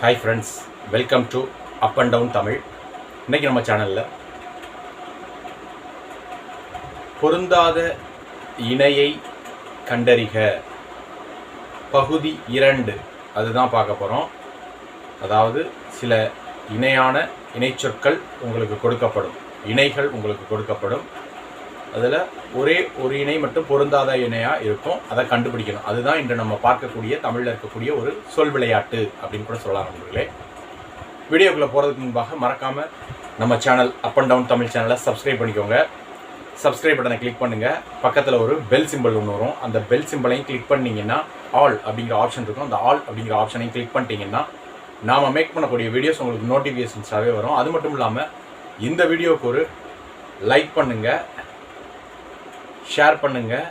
Hi friends welcome to up and down Tamil இன்றைக்கி நம்ம சேனலில் பொருந்தாத இணையை கண்டறிக. பகுதி இரண்டு அதுதான் பார்க்க போகிறோம் அதாவது சில இணையான இணைச்சொற்கள் உங்களுக்கு கொடுக்கப்படும். இணைகள் உங்களுக்கு கொடுக்கப்படும். அதில் ஒரே ஒரு இணை மட்டும் பொருந்தாத இணையாக இருக்கும். அதை கண்டுபிடிக்கணும். அதுதான் இன்று நம்ம பார்க்கக்கூடிய தமிழில் இருக்கக்கூடிய ஒரு சொல் விளையாட்டு அப்படின்னு கூட சொல்லலாம் நண்பர்களே. வீடியோக்குள்ளே போகிறதுக்கு முன்பாக மறக்காமல் நம்ம channel up and down Tamil சேனலை சப்ஸ்கிரைப் பண்ணிக்கோங்க. சப்ஸ்கிரைப் பட்டனை கிளிக் பண்ணுங்கள் பக்கத்தில் ஒரு பெல் சிம்பிள் ஒன்று வரும். அந்த பெல் சிம்பிளையும் கிளிக் பண்ணிங்கன்னா ஆல் அப்படிங்கிற ஆப்ஷன் இருக்கும். அந்த ஆல் அப்படிங்கிற ஆப்ஷனையும் கிளிக் பண்ணிட்டீங்கன்னா நாம் மேக் பண்ணக்கூடிய வீடியோஸ் உங்களுக்கு நோட்டிஃபிகேஷன்ஸாகவே வரும். அது மட்டும் இல்லாமல் இந்த வீடியோவுக்கு ஒரு லைக் பண்ணுங்கள் ஷேர் பண்ணுங்கள்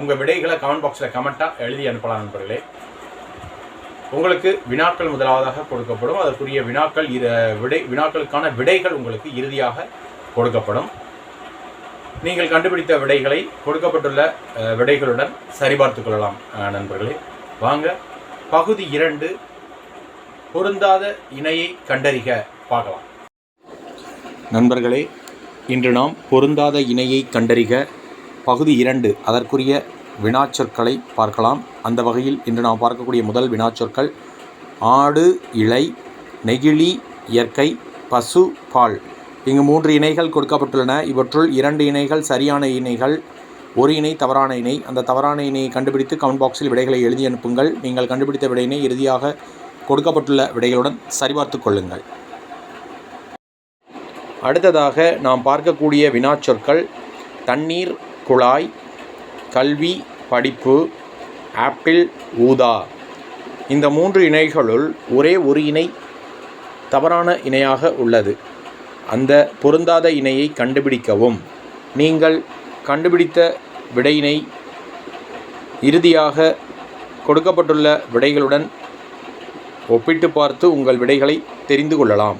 உங்கள் விடைகளை கமெண்ட் பாக்ஸில் கமெண்ட்டாக எழுதி அனுப்பலாம் நண்பர்களே. உங்களுக்கு வினாக்கள் முதலாவதாக கொடுக்கப்படும். அதற்குரிய வினாக்கள் இரு விடை வினாக்களுக்கான விடைகள் உங்களுக்கு இறுதியாக கொடுக்கப்படும். நீங்கள் கண்டுபிடித்த விடைகளை கொடுக்கப்பட்டுள்ள விடைகளுடன் சரிபார்த்து கொள்ளலாம் நண்பர்களே. வாங்க பகுதி இரண்டு பொருந்தாத இணையை கண்டறிக பார்க்கலாம். நண்பர்களே இன்று நாம் பொருந்தாத இணையை கண்டறிக. பகுதி இரண்டு அதற்குரிய வினாச்சொற்களை பார்க்கலாம். அந்த வகையில் இன்று நாம் பார்க்கக்கூடிய முதல் வினாச்சொற்கள் ஆடு இலை நெகிழி இயற்கை பசு பால். இங்கு மூன்று இணைகள் கொடுக்கப்பட்டுள்ளன. இவற்றுள் இரண்டு இணைகள் சரியான இணைகள் ஒரு இணை தவறான இணை. அந்த தவறான இணையை கண்டுபிடித்து கமெண்ட் பாக்ஸில் விடைகளை எழுதி அனுப்புங்கள். நீங்கள் கண்டுபிடித்த விடையினை இறுதியாக கொடுக்கப்பட்டுள்ள விடைகளுடன் சரிபார்த்து கொள்ளுங்கள். அடுத்ததாக நாம் பார்க்கக்கூடிய வினாச்சொற்கள் தண்ணீர் குழாய் கல்வி படிப்பு ஆப்பிள் ஊதா. இந்த மூன்று இணைகளுள் ஒரே ஒரு இணை தவறான இணையாக உள்ளது. அந்த பொருந்தாத இணையை கண்டுபிடிக்கவும். நீங்கள் கண்டுபிடித்த விடையினை இறுதியாக கொடுக்கப்பட்டுள்ள விடைகளுடன் ஒப்பிட்டு பார்த்து உங்கள் விடைகளை தெரிந்து கொள்ளலாம்.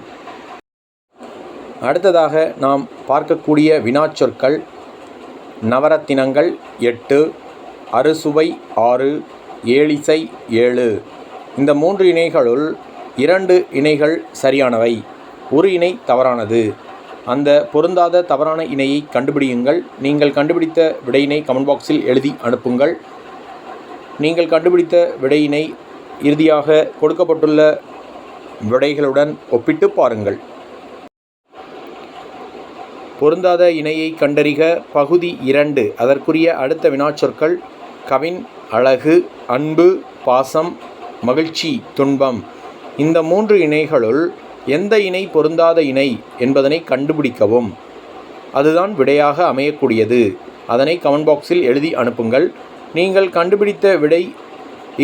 அடுத்ததாக நாம் பார்க்கக்கூடிய வினாச்சொற்கள் நவரத்தினங்கள் எட்டு அறுசுவை ஆறு ஏழிசை ஏழு. இந்த மூன்று இணைகளுள் இரண்டு இணைகள் சரியானவை. ஒரு இணை தவறானது. அந்த பொருந்தாத தவறான இணையை கண்டுபிடியுங்கள். நீங்கள் கண்டுபிடித்த விடையினை கமெண்ட் பாக்ஸில் எழுதி அனுப்புங்கள். நீங்கள் கண்டுபிடித்த விடையினை இறுதியாக கொடுக்கப்பட்டுள்ள விடைகளுடன் ஒப்பிட்டு பாருங்கள். பொருந்தாத இணையை கண்டறிக. பகுதி இரண்டு. அதற்குரிய அடுத்த வினாச்சொற்கள் கவின் அழகு அன்பு பாசம் மகிழ்ச்சி துன்பம். இந்த மூன்று இணைகளுள் எந்த இணை பொருந்தாத இணை என்பதனை கண்டுபிடிக்கவும். அதுதான் விடையாக அமையக்கூடியது. அதனை கமெண்ட் பாக்ஸில் எழுதி அனுப்புங்கள். நீங்கள் கண்டுபிடித்த விடை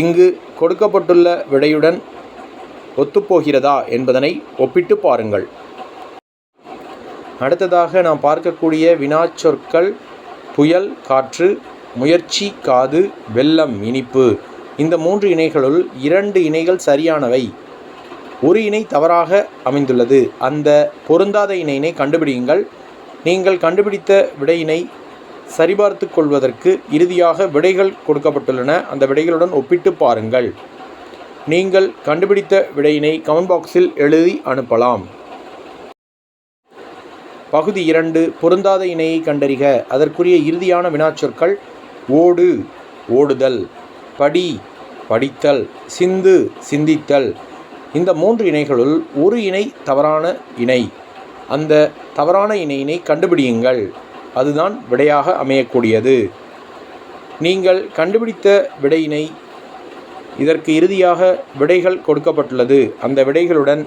இங்கு கொடுக்கப்பட்டுள்ள விடையுடன் ஒத்துப்போகிறதா என்பதனை ஒப்பிட்டு பாருங்கள். அடுத்ததாக நாம் பார்க்கக்கூடிய வினாச்சொற்கள் புயல் காற்று முயற்சி காது வெள்ளம் இனிப்பு. இந்த மூன்று இணைகளுள் இரண்டு இணைகள் சரியானவை. ஒரு இணை தவறாக அமைந்துள்ளது. அந்த பொருந்தாத இணையினை கண்டுபிடியுங்கள். நீங்கள் கண்டுபிடித்த விடையினை சரிபார்த்து கொள்வதற்கு இறுதியாக விடைகள் கொடுக்கப்பட்டுள்ளன. அந்த விடைகளுடன் ஒப்பிட்டு பாருங்கள். நீங்கள் கண்டுபிடித்த விடையினை கமெண்ட் பாக்ஸில் எழுதி அனுப்பலாம். பகுதி இரண்டு பொருந்தாத இணையை கண்டறிக. அதற்குரிய இறுதியான வினாச்சொற்கள் ஓடு ஓடுதல் படி படித்தல் சிந்து சிந்தித்தல். இந்த மூன்று இணைகளுள் ஒரு இணை தவறான இணை. அந்த தவறான இணையினை கண்டுபிடியுங்கள். அதுதான் விடையாக அமையக்கூடியது. நீங்கள் கண்டுபிடித்த விடையினை இதற்கு இறுதியாக விடைகள் கொடுக்கப்பட்டுள்ளது. அந்த விடைகளுடன்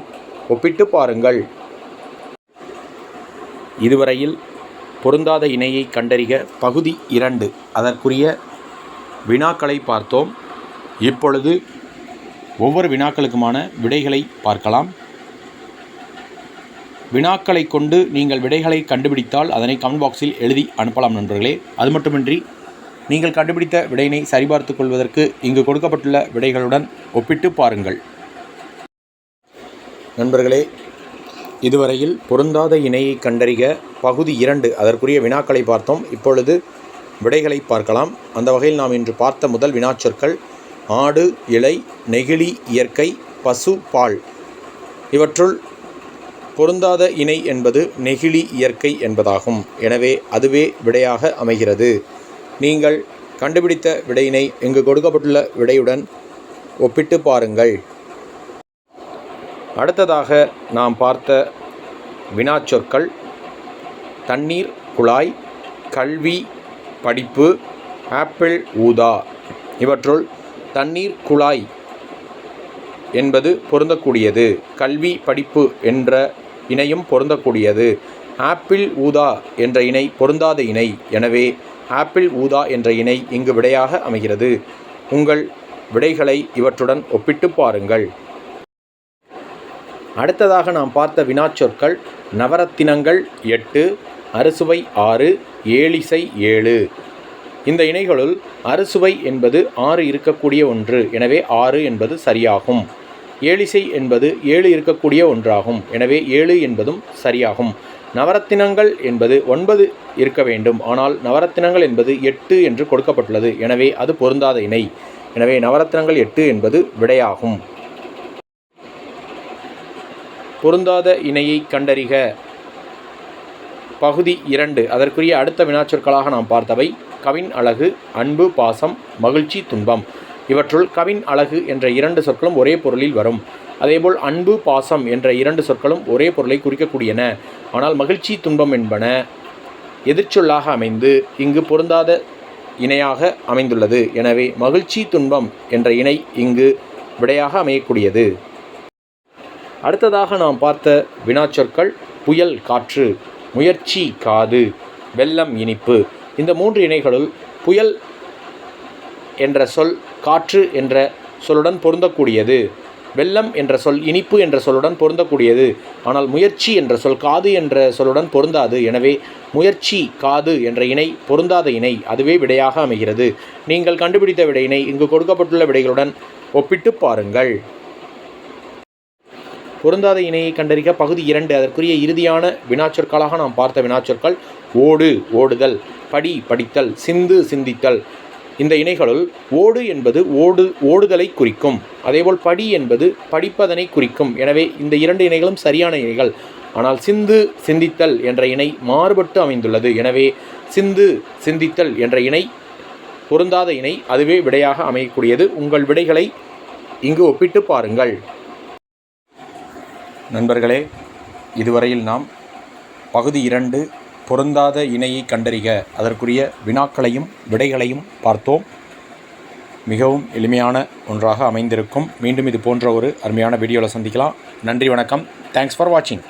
ஒப்பிட்டு பாருங்கள். இதுவரையில் பொருந்தாத இணையை கண்டறிக. பகுதி இரண்டு. அதற்குரிய வினாக்களை பார்த்தோம். இப்பொழுது ஒவ்வொரு வினாக்களுக்குமான விடைகளை பார்க்கலாம். வினாக்களை கொண்டு நீங்கள் விடைகளை கண்டுபிடித்தால் அதனை கமெண்ட் பாக்ஸில் எழுதி அனுப்பலாம் நண்பர்களே. அது மட்டுமின்றி நீங்கள் கண்டுபிடித்த விடையினை சரிபார்த்து கொள்வதற்கு இங்கு கொடுக்கப்பட்டுள்ள விடைகளுடன் ஒப்பிட்டு பாருங்கள். நண்பர்களே இதுவரையில் பொருந்தாத இணையை கண்டறிக. பகுதி இரண்டு அதற்குரிய வினாக்களை பார்த்தோம். இப்பொழுது விடைகளை பார்க்கலாம். அந்த வகையில் நாம் இன்று பார்த்த முதல் வினாச்சொற்கள் ஆடு இலை நெகிழி இயற்கை பசு பால். இவற்றுள் பொருந்தாத இணை என்பது நெகிழி இயற்கை என்பதாகும். எனவே அதுவே விடையாக அமைகிறது. நீங்கள் கண்டுபிடித்த விடையினை இங்கு கொடுக்கப்பட்டுள்ள விடையுடன் ஒப்பிட்டு பாருங்கள். அடுத்ததாக நாம் பார்த்த வினாச்சொற்கள். தண்ணீர் குழாய் கல்வி படிப்பு ஆப்பிள் ஊதா. இவற்றுள் தண்ணீர் குழாய் என்பது பொருந்தக்கூடியது. கல்வி படிப்பு என்ற இணையும் பொருந்தக்கூடியது. ஆப்பிள் ஊதா என்ற இணை பொருந்தாத இணை. எனவே ஆப்பிள் ஊதா என்ற இணை இங்கு விடையாக அமைகிறது. உங்கள் விடைகளை இவற்றுடன் ஒப்பிட்டு பாருங்கள். அடுத்ததாக நாம் பார்த்த வினாச்சொற்கள் நவரத்தினங்கள் எட்டு அறுசுவை ஆறு ஏழிசை ஏழு. இந்த இணைகளுள் அறுசுவை என்பது ஆறு இருக்கக்கூடிய ஒன்று எனவே ஆறு என்பது சரியாகும். ஏழிசை என்பது ஏழு இருக்கக்கூடிய ஒன்றாகும் எனவே ஏழு என்பதும் சரியாகும். நவரத்தினங்கள் என்பது ஒன்பது இருக்க வேண்டும் ஆனால் நவரத்தினங்கள் என்பது எட்டு என்று கொடுக்கப்பட்டுள்ளது எனவே அது பொருந்தாத இணை. எனவே நவரத்தினங்கள் எட்டு என்பது விடையாகும். பொருந்தாத இணையை கண்டறிக. பகுதி இரண்டு. அதற்குரிய அடுத்த வினாச்சொற்களாக நாம் பார்த்தவை. கவின் அழகு அன்பு பாசம் மகிழ்ச்சி துன்பம். இவற்றுள் கவின் அழகு என்ற இரண்டு சொற்களும் ஒரே பொருளில் வரும். அதேபோல் அன்பு பாசம் என்ற இரண்டு சொற்களும் ஒரே பொருளை குறிக்கக்கூடியன. ஆனால் மகிழ்ச்சி துன்பம் என்பன எதிர்ச்சொல்லாக அமைந்து இங்கு பொருந்தாத இணையாக அமைந்துள்ளது. எனவே மகிழ்ச்சி துன்பம் என்ற இணை இங்கு விடையாக அமையக்கூடியது. அடுத்ததாக நாம் பார்த்த வினாச்சொற்கள் புயல் காற்று முயற்சி காது வெள்ளம் இனிப்பு. இந்த மூன்று இணைகளுள் புயல் என்ற சொல் காற்று என்ற சொல்லுடன் பொருந்தக்கூடியது. வெள்ளம் என்ற சொல் இனிப்பு என்ற சொல்லுடன் பொருந்தக்கூடியது. ஆனால் முயற்சி என்ற சொல் காது என்ற சொல்லுடன் பொருந்தாது. எனவே முயற்சி காது என்ற இணை பொருந்தாத இணை அதுவே விடையாக அமைகிறது. நீங்கள் கண்டுபிடித்த விடையினை இங்கு கொடுக்கப்பட்டுள்ள விடைகளுடன் ஒப்பிட்டு பாருங்கள். பொருந்தாத இணையை கண்டறிக. பகுதி இரண்டு அதற்குரிய இறுதியான வினாச்சொற்களாக நாம் பார்த்த வினாச்சொற்கள் ஓடு ஓடுதல் படி படித்தல் சிந்து சிந்தித்தல். இந்த இணைகளுள் ஓடு என்பது ஓடு ஓடுதலை குறிக்கும். அதேபோல் படி என்பது படிப்பதனை குறிக்கும். எனவே இந்த இரண்டு இணைகளும் சரியான இணைகள். ஆனால் சிந்து சிந்தித்தல் என்ற இணை மாறுபட்டு அமைந்துள்ளது. எனவே சிந்து சிந்தித்தல் என்ற இணை பொருந்தாத இணை அதுவே விடையாக அமையக்கூடியது. உங்கள் விடைகளை இங்கு ஒப்பிட்டு பாருங்கள். நண்பர்களே இதுவரையில் நாம் பகுதி இரண்டு பொருந்தாத இணையை கண்டறிக. அதற்குரிய வினாக்களையும் விடைகளையும் பார்த்தோம். மிகவும் எளிமையான ஒன்றாக அமைந்திருக்கும். மீண்டும் இது போன்ற ஒரு அருமையான வீடியோவில் சந்திக்கலாம். நன்றி வணக்கம். தேங்க்ஸ் ஃபார் வாட்சிங்